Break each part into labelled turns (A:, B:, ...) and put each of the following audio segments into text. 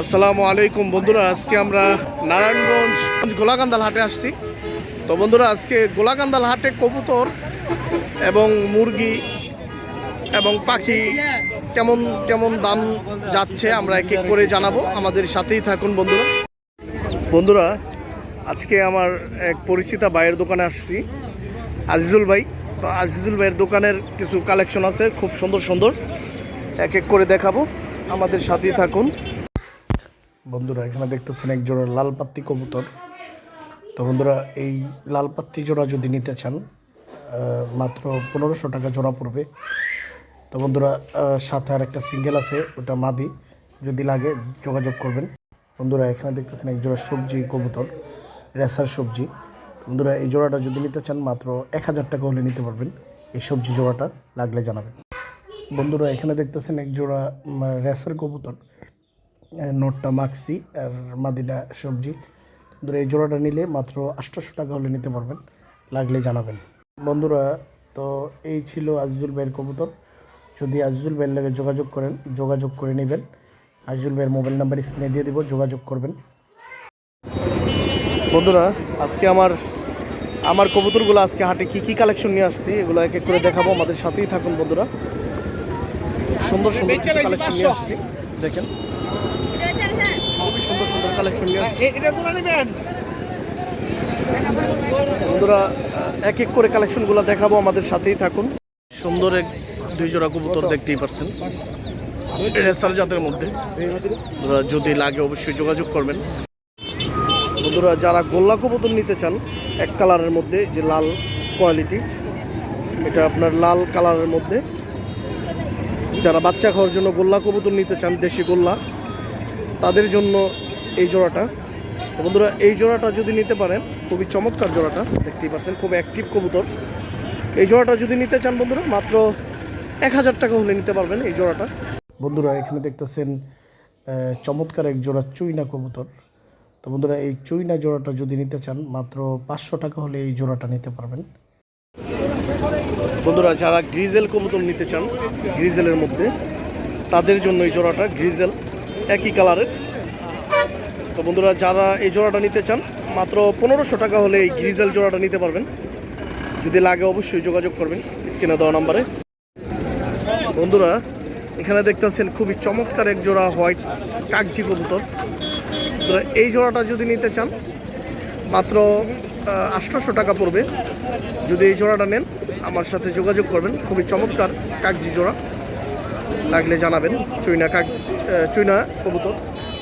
A: আসসালামু আলাইকুম বন্ধুরা, আজকে আমরা নারায়ণগঞ্জ গোলাকান্দাল হাটে আসছি। তো বন্ধুরা, আজকে গোলাকান্দাল হাটে কবুতর এবং মুরগি এবং পাখি কেমন কেমন দাম যাচ্ছে আমরা এক এক করে জানাব। আমাদের সাথেই থাকুন বন্ধুরা। বন্ধুরা, আজকে আমার এক পরিচিতা ভাইয়ের দোকানে আসছি, আজিজুল ভাই। তো আজিজুল ভাইয়ের দোকানের কিছু কালেকশন আছে, খুব সুন্দর সুন্দর। এক এক করে দেখাবো। আমাদের সাথেই থাকুন। বন্ধুরা, এখানে দেখতেছেন এক জোড়া লাল পাত্তি কবুতর। তো বন্ধুরা, এই লাল পাত্তি জোড়া যদি নিতে চান মাত্র পনেরোশো টাকা জোড়া পড়বে। তো বন্ধুরা সাথে আর একটা সিঙ্গেল আছে, ওটা মাদি। যদি লাগে, যোগাযোগ করবেন। বন্ধুরা, এখানে দেখতেছেন এক জোড়া সবজি কবুতর, রেসার সবজি। বন্ধুরা, এই জোড়াটা যদি নিতে চান, মাত্র এক হাজার টাকা হলে নিতে পারবেন। এই সবজি জোড়াটা লাগলে জানাবেন। বন্ধুরা, এখানে দেখতেছেন এক জোড়া রেসার কবুতর। নোটটা মাখছি আর মাদিনা সবজি। বন্ধুরা এই জোড়াটা নিলে মাত্র আটশোশো টাকা হলে নিতে পারবেন, লাগলে জানাবেন। বন্ধুরা, তো এই ছিল আজিজুল ভাইয়ের কবুতর। যদি আজিজুল ভাইয়ের লাগে যোগাযোগ করেন, যোগাযোগ করে নেবেন। আজিজুল ভাইয়ের মোবাইল নাম্বার স্ক্রিনে দিয়ে দেবো, যোগাযোগ করবেন। বন্ধুরা, আজকে আমার আমার কবুতরগুলো আজকে হাটে কি কি কালেকশন নিয়ে আসছি, এগুলো এক এক করে দেখাবো, আমাদের সাথেই থাকুন বন্ধুরা। সুন্দর সুন্দর কিছু কালেকশন নিয়ে আসছি। দেখেন। কালেকশন বন্ধুরা এক এক করে কালেকশনগুলো দেখাবো আমাদের সাথেই থাকুন। সুন্দর এক দুই জোড়া কবুতর দেখতেই পারছেন। রেসার জাতের মধ্যে। যদি লাগে অবশ্যই যোগাযোগ করবেন। বন্ধুরা যারা গোল্লা কবুতর নিতে চান এক কালারের মধ্যে যে লাল কোয়ালিটি এটা আপনার লাল কালারের মধ্যে। যারা বাচ্চা খাওয়ার জন্য গোল্লা কবুতর নিতে চান দেশি গোল্লা তাদের জন্য এই জোড়াটা। বন্ধুরা, এই জোড়াটা যদি নিতে পারেন, খুবই চমৎকার জোড়াটা, দেখতেই পাচ্ছেন, খুব অ্যাক্টিভ কবুতর। এই জোড়াটা যদি নিতে চান বন্ধুরা, মাত্র এক হাজার টাকা হলে নিতে পারবেন এই জোড়াটা। বন্ধুরা, এখানে দেখতেছেন চমৎকার এক জোড়া চুইনা কবুতর। তো বন্ধুরা, এই চুইনা জোড়াটা যদি নিতে চান, মাত্র পাঁচশো টাকা হলে এই জোড়াটা নিতে পারবেন। বন্ধুরা, যারা গ্রিজেল কবুতর নিতে চান, গ্রিজেলের মধ্যে, তাদের জন্য এই জোড়াটা গ্রিজেল, একই কালারের। তো বন্ধুরা যারা এই জোড়াটা নিতে চান মাত্র পনেরোশো টাকা হলে এই গ্রিজেল জোড়াটা নিতে পারবেন। যদি লাগে অবশ্যই যোগাযোগ করবেন স্ক্রিনে দেওয়া নাম্বারে। বন্ধুরা এখানে দেখতেছেন খুবই চমৎকার এক জোড়া হোয়াইট কাগজি কবুতর। এই জোড়াটা যদি নিতে চান মাত্র আটশোশো টাকা পড়বে। যদি এই জোড়াটা নেন আমার সাথে যোগাযোগ করবেন। খুবই চমৎকার কাগজি জোড়া। লাগলে জানাবেন চুইনা আহ, চুইনা কবুতর।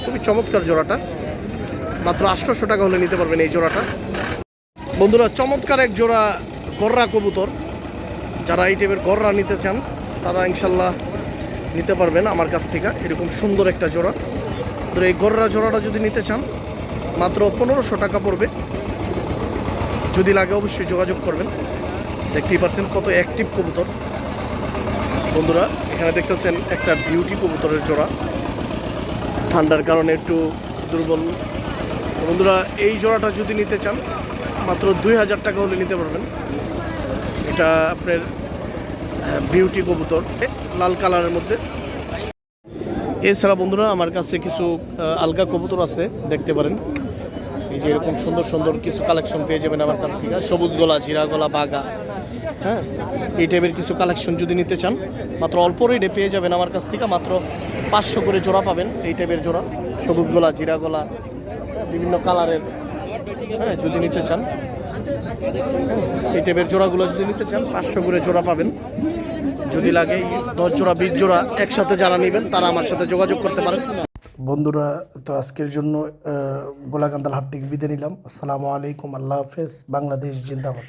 A: খুবই চমৎকার জোড়াটা। মাত্র আটশোশো টাকা হলে নিতে পারবেন এই জোড়াটা। বন্ধুরা, চমৎকার এক জোড়া গররা কবুতর। যারা এই টাইপের গররা নিতে চান, তারা ইনশাল্লাহ নিতে পারবেন আমার কাছ থেকে। এরকম সুন্দর একটা জোড়া। তো এই গররা জোড়াটা যদি নিতে চান, মাত্র পনেরোশো টাকা পড়বে। যদি লাগে অবশ্যই যোগাযোগ করবেন। দেখতেই পারছেন কত অ্যাক্টিভ কবুতর। বন্ধুরা, এখানে দেখতেছেন একটা বিউটি কবুতরের জোড়া। ঠান্ডার কারণে একটু দুর্বল বন্ধুরা, এই জোড়াটা যদি নিতে চান, মাত্র দুই হাজার টাকা হলে নিতে পারবেন। এটা আপনার বিউটি কবুতর, লাল কালারের মধ্যে। এছাড়া বন্ধুরা, আমার কাছে কিছু আলগা কবুতর আছে, দেখতে পারেন। এই যে এরকম সুন্দর সুন্দর কিছু কালেকশন পেয়ে যাবেন আমার কাছ থেকে। সবুজ গলা, জিরা গলা, বাগা হ্যাঁ? এই টাইপের কিছু কালেকশন যদি নিতে চান, মাত্র অল্প রেটে পেয়ে যাবেন আমার কাছ থেকে। মাত্র পাঁচশো করে জোড়া পাবেন এই টাইপের জোড়া। সবুজ গলা, জিরা গলা বিভিন্ন কালারের। হ্যাঁ যদি নিতে চান। এই টাইপের জোড়াগুলো যদি নিতে চান, পাঁচশো করে জোড়া পাবেন। যদি লাগে, দশ জোড়া, বিশ জোড়া একসাথে যারা নেবেন, তারা আমার সাথে যোগাযোগ করতে পারেন। বন্ধুরা, তো আজকের জন্য গোলাকান্দাল হাট থেকে বিদায় নিলাম। আসসালামু আলাইকুম, আল্লাহ হাফেজ, বাংলাদেশ জিন্দাবাদ।